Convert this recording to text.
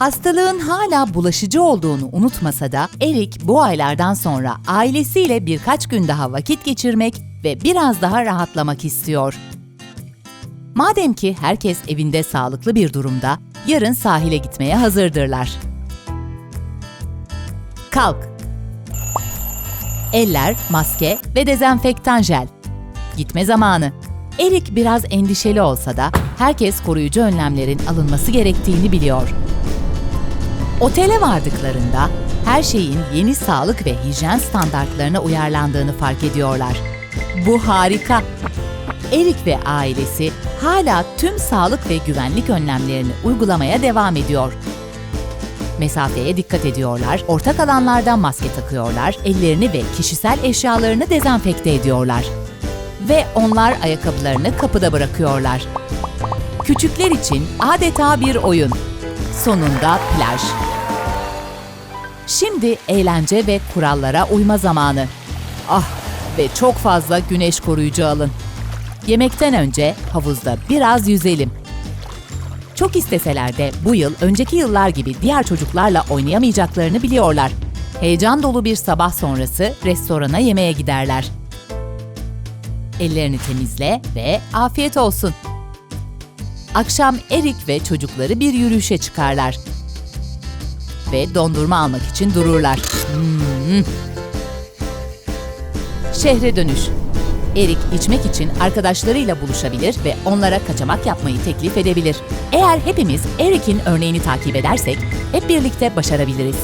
Hastalığın hala bulaşıcı olduğunu unutmasa da Erik bu aylardan sonra ailesiyle birkaç gün daha vakit geçirmek ve biraz daha rahatlamak istiyor. Madem ki herkes evinde sağlıklı bir durumda, yarın sahile gitmeye hazırdırlar. Kalk. Eller, maske ve dezenfektan jel. Gitme zamanı. Erik biraz endişeli olsa da herkes koruyucu önlemlerin alınması gerektiğini biliyor. Otele vardıklarında her şeyin yeni sağlık ve hijyen standartlarına uyarlandığını fark ediyorlar. Bu harika. Erik ve ailesi hala tüm sağlık ve güvenlik önlemlerini uygulamaya devam ediyor. Mesafeye dikkat ediyorlar, ortak alanlarda maske takıyorlar, ellerini ve kişisel eşyalarını dezenfekte ediyorlar. Ve onlar ayakkabılarını kapıda bırakıyorlar. Küçükler için adeta bir oyun. Sonunda plaj. Şimdi eğlence ve kurallara uyma zamanı. Ah ve çok fazla güneş koruyucu alın. Yemekten önce havuzda biraz yüzelim. Çok isteseler de bu yıl önceki yıllar gibi diğer çocuklarla oynayamayacaklarını biliyorlar. Heyecan dolu bir sabah sonrası restorana yemeğe giderler. Ellerini temizle ve afiyet olsun. Akşam Erik ve çocukları bir yürüyüşe çıkarlar. Ve dondurma almak için dururlar. Hmm. Şehre dönüş. Erik içmek için arkadaşlarıyla buluşabilir ve onlara kaçamak yapmayı teklif edebilir. Eğer hepimiz Erik'in örneğini takip edersek hep birlikte başarabiliriz.